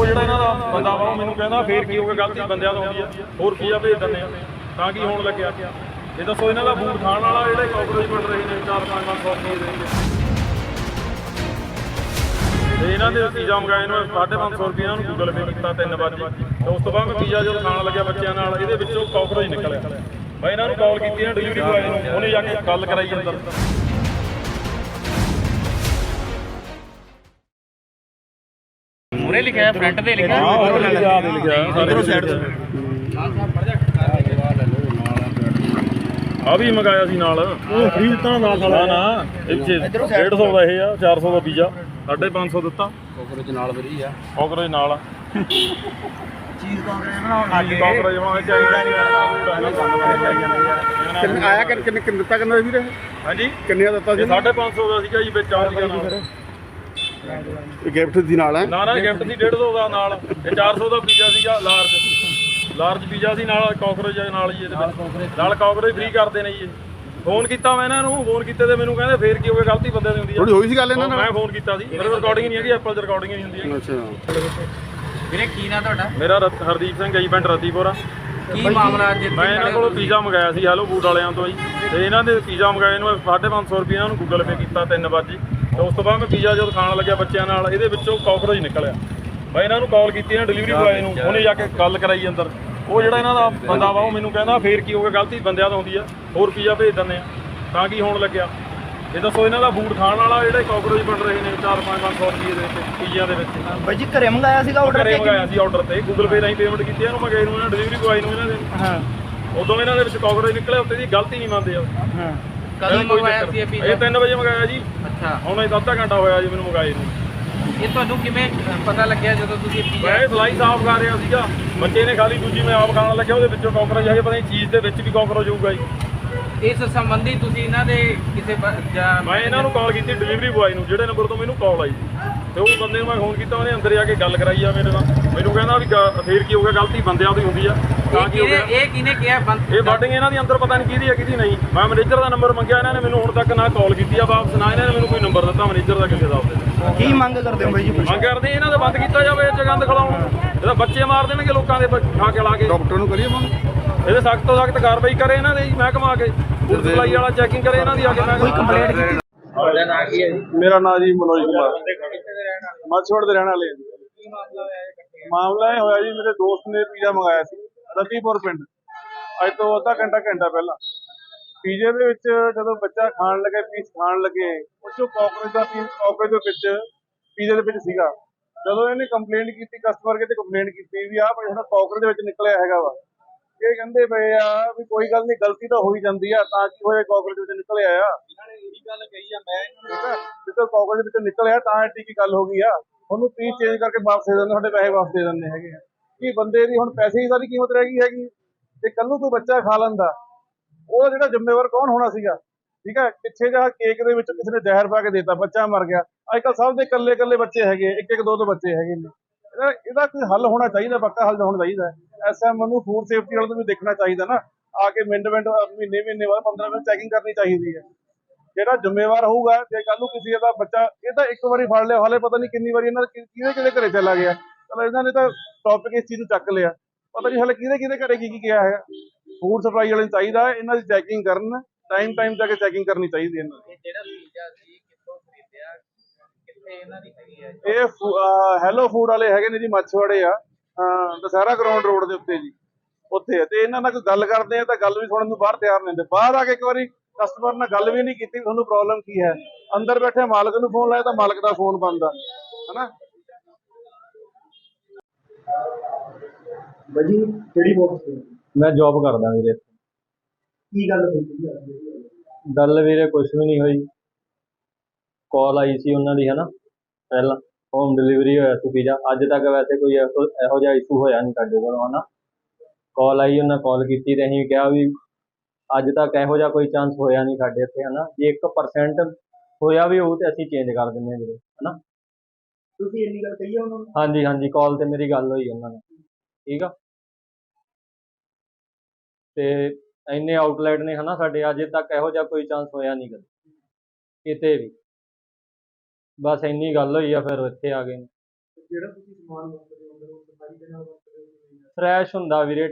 ਉਹ ਜਿਹੜਾ ਇਹਨਾਂ ਦਾ ਬੰਦਾ ਵਾ, ਉਹ ਮੈਨੂੰ ਕਹਿੰਦਾ, ਫੇਰ ਕੀ ਹੋ ਗਿਆ, ਗਲਤੀ ਬੰਦਿਆਂ ਤੋਂ ਹੁੰਦੀ ਆ। ਹੋਰ ਕੀ ਆ ਭੇਜ ਦਿੰਦੇ ਆ। ਤਾਂ ਕੀ ਹੋਣ ਲੱਗਿਆ? ਇਹ ਦੱਸੋ ਇਹਨਾਂ ਦਾ ਬੂਟ ਖਾਣ ਵਾਲਾ, ਜਿਹੜੇ ਕਾਕਰੋਚ ਬਣ ਰਹੇ ਨੇ 4-500 ਰੁਪਏ ਦੇ ਤੇ ਇਹਨਾਂ ਦੇ ਪੀਜ਼ਾ ਮੰਗਾਏ ਨੂੰ 550 ਰੁਪਏ ਨੂੰ ਗੂਗਲ ਪੇ ਕੀਤਾ 3 ਵਜੇ ਤੇ ਉਸ ਤੋਂ ਬਾਅਦ ਪੀਜ਼ਾ ਜਦੋਂ ਖਾਣ ਲੱਗਿਆ ਬੱਚਿਆਂ ਨਾਲ, ਇਹਦੇ ਵਿੱਚੋਂ ਕਾਕਰੋਚ ਨਿਕਲਿਆ। ਮੈਂ ਇਹਨਾਂ ਨੂੰ ਕਾਲ ਕੀਤੀ ਹੈ ਡਿਲੀਵਰੀ ਬੁਆਏ ਨੂੰ, ਉਹਨੇ ਜਾ ਕੇ ਗੱਲ ਕਰਾਈ ਅੰਦਰ। ਮੂਰੇ ਲਿਖਿਆ ਫਰੰਟ ਤੇ ਲਿਖਿਆ। ਹਾਂ ਉਹ ਲਿਖਿਆ ਦੇ ਸਾਰੇ ਸਾਈਡ ਤੋਂ। ਆ ਵੀ ਮੰਗਾਇਆ ਸੀ ਨਾਲ। ਉਹ ਫ੍ਰੀ ਦਿੱਤਾ ਨਾਲ ਸਾਲਾ ਨਾ ਇੱਥੇ 150 ਦਾ ਇਹ ਆ 400 ਦਾ ਪੀਜ਼ਾ 550 ਦਿੱਤਾ। ਕੋਕਰੋਚ ਨਾਲ ਵਰੀ ਆ। ਕਾਕਰੋਚ ਨਾਲ ਆ। ਚੀਜ਼ ਕਾਕਰੋਚ ਬਣਾਉਣ ਕਾਕਰੋਚ ਵਾਂ ਚਾਹੀਦਾ ਕਿੰਨੇ ਆਇਆ ਕਿੰਨੇ ਕਿੰਨੇ ਦਿੱਤਾ ਕਿੰਨਾ ਵੀਰੇ? ਹਾਂਜੀ। ਕਿੰਨੇ ਦਾ ਦਿੱਤਾ ਇਹ 550 ਦਾ ਸੀਗਾ ਜੀ ਵਿੱਚ ਆ ਸੀਗਾ ਨਾਲ। ਸੀ ਗਿਫਟ ਦੀ ਨਾਲ ਹੈ? ਨਾ ਨਾ ਗਿਫਟ ਸੀ 150 ਦਾ ਨਾਲ। ਇਹ 400 ਦਾ ਪੀਜ਼ਾ ਸੀਗਾ ਲਾਰਜ। ਲਾਰਜ ਪੀਜ਼ਾ ਸੀ ਨਾਲ ਕਾਕਰੋਚ ਨਾਲ ਜੀ ਇਹਦੇ ਵਿੱਚ। ਨਾਲ ਕਾਕਰੋਚ ਫ੍ਰੀ ਕਰਦੇ ਨੇ ਜੀ। ਫੋਨ ਕੀਤਾ ਮੈਂ ਇਹਨਾਂ ਨੂੰ ਫੋਨ ਕੀਤੇ ਤੇ ਮੈਨੂੰ ਕਹਿੰਦੇ ਫੇਰ ਕੀ ਹੋ ਗਿਆ ਗਲਤੀ ਬੰਦੇ ਦੀ ਹੁੰਦੀ ਥੋੜੀ ਆ ਹੋਈ ਸੀ ਗੱਲ ਇਹਨਾਂ ਮੈਂ ਨਾਲ ਫੋਨ ਕੀਤਾ ਸੀ। ਮੇਰੇ ਕੋਲ ਰਿਕਾਰਡਿੰਗ ਨਹੀਂ ਹੈਗੀ ਐਪਲ 'ਚ ਰਿਕਾਰਡਿੰਗ ਨਹੀਂ ਹੁੰਦੀ ਹੈਗੀ। ਅੱਛਾ। ਵੀਰੇ ਕੀ ਨਾ ਤੁਹਾਡਾ? ਮੇਰਾ ਹਰਦੀਪ ਸਿੰਘ ਹੈ ਜੀ ਪਿੰਡ ਰਤੀਪੁਰਾ ਕੀ ਮਾਮਲਾ ਅੱਜ ਮੈਂ ਇਹਨਾਂ ਕੋਲੋਂ ਪੀਜ਼ਾ ਮੰਗਾਇਆ ਸੀ ਹੈਲੋ ਫੂਡ ਵਾਲਿਆਂ ਤੋਂ ਜੀ। ਤੇ ਇਹਨਾਂ ਦੇ ਪੀਜ਼ਾ ਮੰਗਾਏ ਨੂੰ 550 ਰੁਪਏ ਇਹਨਾਂ ਨੂੰ ਗੂਗਲ ਪੇ ਕੀਤਾ 3 ਵਜੇ ਤੇ ਉਸ ਤੋਂ ਬਾਅਦ ਮੈਂ ਪੀਜ਼ਾ ਜਦੋਂ ਖਾਣ ਲੱਗਿਆ ਬੱਚਿਆਂ ਨਾਲ ਇਹਦੇ ਵਿੱਚੋਂ ਕਾਕਰੋਚ ਨਿਕਲਿਆ। ਮੈਂ ਇਹਨਾਂ ਨੂੰ ਕਾਲ ਕੀਤੀ ਹੈ ਡਿਲੀਵਰੀ ਬੁਆਏ ਨੂੰ ਉਹਨੇ ਜਾ ਕੇ ਗੱਲ ਕਰਾਈ ਅੰਦਰ। ਉਹ ਜਿਹੜਾ ਇਹਨਾਂ ਦਾ ਬੰਦਾ ਵਾ ਉਹ ਮੈਨੂੰ ਕਹਿੰਦਾ ਫੇਰ ਕੀ ਹੋ ਗਿਆ ਗਲਤੀ ਬੰਦਿਆਂ ਤੋਂ ਹੁੰਦੀ ਆ ਹੋਰ ਪੀਜ਼ਾ ਭੇਜ ਦਿੰਦੇ ਆ ਤਾਂ ਕੀ ਹੋਣ ਲੱਗਿਆ? ਇਹ ਦੱਸੋ ਇਹਨਾਂ ਦਾ ਬੂਟ ਖਾਣ ਵਾਲਾ ਜਿਹੜੇ ਕਾਕਰੋਚ ਬਣ ਰਹੇ ਨੇ 4-500 ਰੁਪਏ ਦੇ ਵਿੱਚ ਪੀਜ਼ਿਆਂ ਦੇ ਵਿੱਚ। ਬਾਈ ਜੀ ਘਰੇ ਮੰਗਾਇਆ ਸੀਗਾ ਆਰਡਰ ਘਰੇ ਮੰਗਾਇਆ ਸੀ ਆਰਡਰ ਤੇ ਗੂਗਲ ਪੇ ਰਾਹੀਂ ਪੇਮੈਂਟ ਕੀਤੀ ਇਹਨੂੰ ਮੈਂ ਗਏ ਨੂੰ ਇਹਨਾਂ ਡਿਲੀਵਰੀ ਬੁਆਏ ਨੂੰ ਇਹਨਾਂ ਦੇ। ਹਾਂ। ਉਦੋਂ ਇਹਨਾਂ ਦੇ ਵਿੱਚ ਕਾਕਰੋਚ ਨਿਕਲੇ ਉੱਤੇ ਦੀ ਗਲਤੀ ਨਹੀਂ ਮੰਨਦੇ ਆ ਹਾਂ। ਕਦੋਂ ਮੰਗਵਾਇਆ ਸੀ ਇਹ ਇਹ ਪੀਜ਼ਾ 3 ਵਜੇ ਮੰਗਾਇਆ ਜੀ। ਅੱਛਾ। ਹੁਣ ਇਹ ਅੱਧਾ ਘੰਟਾ ਹੋਇਆ ਜੀ ਮੈਨੂੰ ਮੰਗਾਏ ਨੂੰ। ਇਹ ਤੁਹਾਨੂੰ ਕਿਵੇਂ ਪਤਾ ਲੱਗਿਆ ਜਦੋਂ ਤੁਸੀਂ ਪੀਜ਼ਾ ਮੈਂ ਸਲਾਈ ਸਾਫ਼ ਕਰ ਰਿਹਾ ਸੀਗਾ। ਬੱਚੇ ਨੇ ਖਾਲੀ ਦੂਜੀ ਮੈਂ ਆਪ ਖਾਣ ਲੱਗਿਆ ਉਹਦੇ ਵਿੱਚੋਂ ਕਾਕਰੋਚ ਹੈਗੇ ਪਤਾ ਨਹੀਂ ਚੀਜ਼ ਦੇ ਵਿੱਚ ਵੀ ਕਾਕਰੋਚ ਹੋਊਗਾ ਜੀ। ਇਸ ਸੰਬੰਧੀ ਤੁਸੀਂ ਇਹਨਾਂ ਦੇ ਕਿਸੇ ਮੈਂ ਇਹਨਾਂ ਨੂੰ ਕਾਲ ਕੀਤੀ ਡਿਲੀਵਰੀ ਬੁਆਏ ਨੂੰ ਜਿਹੜੇ ਨੰਬਰ ਤੋਂ ਮੈਨੂੰ ਕਾਲ ਆਈ ਸੀ। ਤੇ ਉਹ ਬੰਦੇ ਨੂੰ ਮੈਂ ਫੋਨ ਕੀਤਾ ਉਹਨੇ ਅੰਦਰ ਜਾ ਕੇ ਗੱਲ ਕਰਾਈ ਆ ਮੇਰੇ ਨਾਲ। ਮੈਨੂੰ ਕਹਿੰਦਾ ਵੀ ਗ- ਫੇਰ ਕੀ ਹੋ ਗਿਆ ਗਲਤੀ ਬੰਦਿਆਂ ਦੀ ਹੁੰਦੀ ਆ। ਤਾਂ ਇਹ ਕੀ ਹੋ ਗਿਆ? ਇਹ ਕਿਹਨੇ ਕਿਹਾ? ਬੰਦ ਇਹ ਬਾਟਿੰਗ ਇਹਨਾਂ ਦੀ ਅੰਦਰ ਪਤਾ ਨਹੀਂ ਕਿਹਦੀ ਆ ਕਿਹਦੀ ਨਹੀਂ। ਮੈਂ ਮੈਨੇਜਰ ਦਾ ਨੰਬਰ ਮੰਗਿਆ ਇਹਨਾਂ ਨੇ ਮੈਨੂੰ ਹੁਣ ਤੱਕ ਨਾ ਕਾਲ ਕੀਤੀ ਆ ਵਾਪਸ ਨਾ ਇਹਨਾਂ ਨੇ ਮੈਨੂੰ ਕੋਈ ਨੰਬਰ ਦਿੱਤਾ ਮੈਨੇਜਰ ਦਾ ਕਿਸੇ ਦਾ ਕੀ ਮੰਗ ਕਰਦੇ ਹੋ ਬਾਈ ਜੀ ਮੰਗ ਕਰਦੇ ਇਹਨਾਂ ਦਾ ਬੰਦ ਕੀਤਾ ਜਾਵੇ ਇਹ 'ਚ ਗੰਦ ਖਿਲਾਉਣ। ਇਹਦਾ ਬੱਚੇ ਮਾਰ ਦੇਣਗੇ ਲੋਕਾਂ ਦੇ ਬ- ਖਾ ਕੇ ਲਾ ਕੇ। ਡਾਕਟਰ ਨੂੰ ਕਰੀਏ ਮੰਗ ਇਹਦੇ ਸਖਤ ਤੋਂ ਸਖਤ ਕਾਰਵਾਈ ਕਰੇ ਇਹਨਾਂ ਦੇ ਜੀ ਮਹਿਕਮਾ ਕੇ। ਫੂਡ ਸਪਲਾਈ ਵਾਲਾ ਚੈਕਿੰਗ ਕਰੇ ਇਹਨਾਂ ਦੀ ਆ ਕੇ ਕੋਈ ਕੰਪਲੇਂਟ ਕੀਤੀ ਤੁਹਾਡਾ ਨਾਂ ਕੀ ਹੈ ਜੀ? ਮੇਰਾ ਨਾਮ ਜੀ ਮਨੋਜ ਕੁਮਾਰ। ਮੱਛਵੜ ਦੇ ਰਹਿਣ ਵਾਲੇ ਹਾਂ ਜੀ। ਕੀ ਮਾਮਲਾ ਹੋਇਆ ਹੈ ਮਾਮਲਾ ਇਹ ਹੋਇਆ ਜੀ ਮੇਰੇ ਦੋਸਤ ਨੇ ਪੀਜ਼ਾ ਮੰਗਾਇਆ ਸੀ ਰਤੀਪੁਰ ਪਿੰਡ। ਅੱਜ ਤੋਂ ਅੱਧਾ ਘੰਟਾ ਘੰਟਾ ਪਹਿਲਾਂ। ਪੀਜ਼ੇ ਦੇ ਵਿੱਚ ਜਦੋਂ ਬੱਚਾ ਖਾਣ ਲੱਗੇ ਪੀਸ ਖਾਣ ਲੱਗੇ ਉਹ ਚੋਂ ਕਾਕਰੋਚ ਦਾ ਪੀਸ ਕਾਕਰੋਚ ਦੇ ਵਿੱਚ ਪੀਜ਼ੇ ਦੇ ਵਿੱਚ ਸੀਗਾ। ਜਦੋਂ ਇਹਨੇ ਕੰਪਲੇਂਟ ਕੀਤੀ ਕਸਟਮਰ ਕੇ ਤੇ ਕੰਪਲੇਂਟ ਕੀਤੀ ਵੀ ਆਹ ਭਾਈ ਹੁਣ ਕਾਕਰੋਚ ਦੇ ਵਿੱਚ ਨਿਕਲਿਆ ਹੈਗਾ ਵਾ ਇਹ ਕਹਿੰਦੇ ਪਏ ਆ ਵੀ ਕੋਈ ਗੱਲ ਨਹੀਂ ਗਲਤੀ ਤਾਂ ਹੋਈ ਜਾਂਦੀ ਆ ਤਾਂ ਕੀ ਹੋਇਆ ਕਾਕਰੋਚ ਵਿੱਚ ਨਿਕਲਿਆ ਆ? ਇਹਨਾਂ ਨੇ ਇਹੀ ਗੱਲ ਕਹੀ ਆ ਮੈਂ ਠੀਕ ਆ ਜਦੋਂ ਕਾਕਰੋਚ ਵਿੱਚ ਨਿਕਲਿਆ ਤਾਂ ਐਡੀ ਕੀ ਗੱਲ ਹੋ ਗਈ ਆ? ਉਹਨੂੰ ਪੀਸ ਚੇਂਜ ਕਰਕੇ ਵਾਪਸ ਦੇ ਦਿੰਦੇ ਸਾਡੇ ਪੈਸੇ ਵਾਪਸ ਦੇ ਦਿੰਦੇ ਹੈਗੇ ਆ। ਕੀ ਬੰਦੇ ਦੀ ਹੁਣ ਪੈਸੇ ਦੀ ਸਾਰੀ ਕੀਮਤ ਰਹਿ ਗਈ ਹੈਗੀ? ਤੇ ਕੱਲ ਨੂੰ ਕੋਈ ਬੱਚਾ ਖਾ ਲੈਂਦਾ। ਉਹ ਜਿਹੜਾ ਜ਼ਿੰਮੇਵਾਰ ਕੌਣ ਹੋਣਾ ਸੀਗਾ? ਠੀਕ ਹੈ ਪਿੱਛੇ ਜਿਹਾ ਕੇਕ ਦੇ ਵਿੱਚ ਕਿਸੇ ਨੇ ਜ਼ਹਿਰ ਪਾ ਕੇ ਦੇਤਾ ਬੱਚਾ ਮਰ ਗਿਆ। ਅੱਜ ਕੱਲ ਸਭ ਦੇ ਇਕੱਲੇ ਇਕੱਲੇ ਬੱਚੇ ਹੈਗੇ ਇੱਕ ਇੱਕ ਦੋ ਦੋ ਬੱਚੇ ਹੈਗੇ ਇਹਦਾ ਕੋਈ ਹੱਲ ਹੋਣਾ ਚਾਹੀਦਾ ਪੱਕਾ ਹੱਲ ਹੋਣਾ ਚਾਹੀਦਾ। ਐਸਐਮ ਨੂੰ ਫੂਡ ਸੇਫਟੀ ਵਾਲੇ ਨੂੰ ਵੀ ਦੇਖਣਾ ਚਾਹੀਦਾ ਨਾ ਆ ਕੇ ਮਿੰਟ ਮਿੰਟ ਮਹੀਨੇ ਮਹੀਨੇ ਬਾਅਦ 15 ਮਿੰਟ ਚੈਕਿੰਗ ਕਰਨੀ ਚਾਹੀਦੀ ਹੈ। ਜਿਹੜਾ ਜ਼ਿੰਮੇਵਾਰ ਹੋਊਗਾ ਜੇ ਕੱਲ ਨੂੰ ਕਿਸੇ ਦਾ ਬੱਚਾ ਇਹ ਤਾਂ ਇੱਕ ਵਾਰੀ ਫੜ ਲਿਆ ਹਾਲੇ ਪਤਾ ਨਹੀਂ ਕਿੰਨੀ ਵਾਰੀ ਇਹਨਾਂ ਦੇ ਕਿਹਦੇ ਕਿਹਦੇ ਘਰੇ ਚਲਾ ਗਿਆ। ਚਲੋ ਇਹਨਾਂ ਨੇ ਤਾਂ ਟੌਪਿਕ ਇਸ ਚੀਜ਼ ਨੂੰ ਚੱਕ ਲਿਆ। ਪਤਾ ਨਹੀਂ ਹਾਲੇ ਕਿਹਦੇ ਕਿਹਦੇ ਘਰੇ ਕੀ ਕੀ ਗਿਆ ਹੈ। ਫੂਡ ਸਪਲਾਈ ਵਾਲੇ ਨੂੰ ਚਾਹੀਦਾ ਇਹਨਾਂ ਦੀ ਚੈਕਿੰਗ ਕਰਨ ਟਾਈਮ ਟਾਈਮ ਜਾ ਕੇ ਚੈਕਿੰਗ ਕਰਨੀ ਚਾਹੀਦੀ ਇਹਨਾਂ ਦੀ। ਇਹ ਜਿਹੜਾ ਪੀਜ਼ਾ ਸੀ ਕਿੱਥੋਂ ਖਰੀਦਿਆ? ਕਿੱਥੇ ਇਹਨਾਂ ਦੀ ਹੈਗੀ ਹੈ? ਇਹ ਹੈਲੋ ਫੂਡ ਵਾਲੇ ਹੈਗੇ ਨੇ ਜੀ ਮੱਛਵਾੜੇ ਆ। ਦਸਹਿਰਾ ਗਰਾਊਂਡ ਰੋਡ ਦੇ ਉੱਤੇ ਜੀ। ਉੱਥੇ ਤੇ ਇਹਨਾਂ ਨਾਲ ਕੋਈ ਗੱਲ ਕਰਦੇ ਆ ਤਾਂ ਗੱਲ ਵੀ ਸੁਣਨ ਨੂੰ ਬਾਹਰ ਤਿਆਰ ਨਹੀਂ ਹੁੰਦੇ। ਬਾਹਰ ਆ ਕੇ ਇੱਕ ਵਾਰੀ ਕਸਟਮਰ ਨਾਲ ਗੱਲ ਵੀ ਨਹੀਂ ਕੀਤੀ ਤੁਹਾਨੂੰ ਪ੍ਰੋਬਲਮ ਕੀ ਹੈ। ਅੰਦਰ ਬੈਠੇ ਮਾਲਕ ਨੂੰ ਫੋਨ ਲਾਇਆ ਤਾਂ ਮਾਲਕ ਦਾ ਫੋਨ ਬੰਦ ਆ। ਹਨਾ? ਬਾਈ ਜੀ ਕਿਹੜੀ ਬੋਕਸ ਮੈਂ ਜੌਬ ਕਰਦਾ ਵੀਰੇ। ਕੀ ਗੱਲ ਹੋਈ ਗੱਲ ਵੀਰੇ ਕੁਝ ਵੀ ਨਹੀਂ ਹੋਈ। ਕਾਲ ਆਈ ਸੀ ਉਹਨਾਂ ਦੀ ਹਨਾ? ਪਹਿਲਾਂ। ਹੋਮ ਡਿਲੀਵਰੀ ਹੋਇਆ ਸੀ ਪੀਜ਼ਾ ਅੱਜ ਤੱਕ ਵੈਸੇ ਕੋਈ ਇਹੋ ਇਹੋ ਜਿਹਾ ਇਸ਼ੂ ਹੋਇਆ ਨਹੀਂ ਸਾਡੇ ਕੋਲ ਹਨਾ। ਕਾਲ ਆਈ ਉਹਨਾਂ ਕਾਲ ਕੀਤੀ ਤੇ ਅਸੀਂ ਕਿਹਾ ਵੀ ਅੱਜ ਤੱਕ ਇਹੋ ਜਿਹਾ ਕੋਈ ਚਾਂਸ ਹੋਇਆ ਨਹੀਂ ਸਾਡੇ ਇੱਥੇ ਹਨਾ। ਜੇ 1% ਹੋਇਆ ਵੀ ਹੋਊ ਤੇ ਅਸੀਂ ਚੇਂਜ ਕਰ ਦਿੰਦੇ ਹਾਂ ਵੀਰੇ ਹਨਾ। ਤੁਸੀਂ ਇੰਨੀ ਗੱਲ ਕਹੀ ਆ ਉਹਨਾਂ ਨੂੰ? ਹਾਂਜੀ ਹਾਂਜੀ ਕਾਲ ਤੇ ਮੇਰੀ ਗੱਲ ਹੋਈ ਉਹਨਾਂ ਨਾਲ ਠੀਕ ਆ। ਤੇ ਇੰਨੇ ਆਊਟਲੈਟ ਨੇ ਹਨਾ ਸਾਡੇ। ਅਜੇ ਤੱਕ ਇਹੋ ਜਿਹਾ ਕੋਈ ਚਾਂਸ ਹੋਇਆ ਨਹੀਂ ਕਦੇ ਕਿਤੇ ਵੀ। ਬਸ ਇੰਨੀ ਗੱਲ ਹੋਈ ਆ ਫਿਰ ਇੱਥੇ ਆ ਗਏ। ਨੇ। ਜਿਹੜਾ ਤੁਸੀਂ ਸਮਾਨ ਮੰਗਦੇ ਹੋ ਅੰਦਰ ਉਹ ਸਫ਼ਾਈ ਦੇ ਨਾਲ ਵਰਤਦੇ ਹੋ ਫਰੈਸ਼ ਹੁੰਦਾ ਵੀਰੇ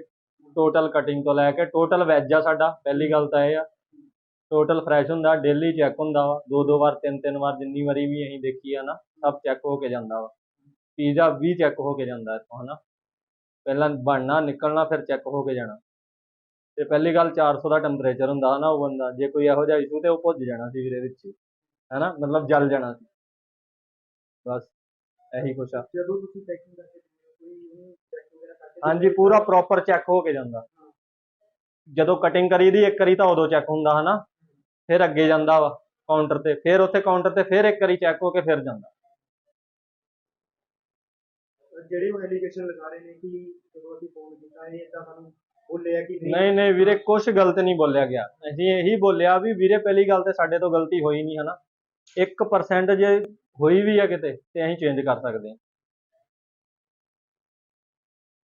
ਟੋਟਲ ਕਟਿੰਗ ਤੋਂ ਲੈ ਕੇ ਟੋਟਲ ਵੈਜ ਆ ਸਾਡਾ ਪਹਿਲੀ ਗੱਲ ਤਾਂ ਇਹ ਆ। ਟੋਟਲ ਫਰੈਸ਼ ਹੁੰਦਾ ਡੇਲੀ ਚੈੱਕ ਹੁੰਦਾ ਵਾ। ਦੋ ਦੋ ਵਾਰ ਤਿੰਨ ਤਿੰਨ ਵਾਰ ਜਿੰਨੀ ਵਾਰੀ ਵੀ ਅਸੀਂ ਦੇਖੀ ਆ ਨਾ ਸਭ ਚੈੱਕ ਹੋ ਕੇ ਜਾਂਦਾ ਵਾ। ਪੀਜ਼ਾ ਵੀ ਚੈੱਕ ਹੋ ਕੇ ਜਾਂਦਾ ਇੱਥੋਂ ਹਨਾ। ਪਹਿਲਾਂ ਬਣਨਾ ਨਿਕਲਣਾ ਫਿਰ ਚੈੱਕ ਹੋ ਕੇ ਜਾਣਾ। ਤੇ ਪਹਿਲੀ ਗੱਲ 400 ਦਾ ਟੈਂਪਰੇਚਰ ਹੁੰਦਾ ਹਨਾ ਉਹ ਬੰਦਾ। ਜੇ ਕੋਈ ਇਹੋ ਜਿਹਾ ਇਸ਼ੂ ਤੇ ਉਹ ਭੁੱਜ ਜਾਣਾ ਸੀ ਵੀਰੇ ਵਿੱਚ ਹੀ, ਹਨਾ। ਮਤਲਬ ਜਲ ਜਾਣਾ ਸੀ। ਬਸ ਇਹੀ ਕੁਛ ਆ। ਜਦੋਂ ਤੁਸੀਂ ਪੈਕਿੰਗ ਕਰਕੇ ਕੋਈ ਚੈੱਕ ਵਗੈਰਾ ਕਰਕੇ ਹਾਂਜੀ ਪੂਰਾ ਪ੍ਰੋਪਰ ਚੈੱਕ ਹੋ ਕੇ ਜਾਂਦਾ। ਜਦੋਂ ਕਟਿੰਗ ਕਰੀਦੀ ਇੱਕ ਵਾਰੀ ਤਾਂ ਉਦੋਂ ਚੈੱਕ ਹੁੰਦਾ ਹਨਾ? ਫਿਰ ਅੱਗੇ ਜਾਂਦਾ ਵਾ ਕਾਊਂਟਰ ਤੇ ਫਿਰ ਉੱਥੇ ਕਾਊਂਟਰ ਤੇ ਫਿਰ ਇੱਕ ਵਾਰੀ ਚੈੱਕ ਹੋ ਕੇ ਫਿਰ ਜਾਂਦਾ। ਜਿਹੜੇ ਉਹ ਐਲੀਗੇਸ਼ਨ ਲਗਾ ਰਹੇ ਨੇ ਕਿ ਜਦੋਂ ਅਸੀਂ ਫੋਨ ਕੀਤਾ ਇਹ ਇਦਾਂ ਸਾਨੂੰ ਬੋਲਿਆ ਕਿ ਨਹੀਂ? ਨਹੀਂ ਨਹੀਂ ਵੀਰੇ ਕੁਝ ਗਲਤ ਨਹੀਂ ਬੋਲਿਆ ਗਿਆ। ਅਸੀਂ ਇਹੀ ਬੋਲਿਆ ਵੀ ਵੀਰੇ ਪਹਿਲੀ ਗੱਲ ਤੇ ਸਾਡੇ ਤੋਂ ਗਲਤੀ ਹੋਈ ਨਹੀਂ ਹਨਾ? 1% ਜੇ ਹੋਈ ਵੀ ਆ ਕਿਤੇ ਤੇ ਅਸੀਂ ਚੇਂਜ ਕਰ ਸਕਦੇ ਹਾਂ।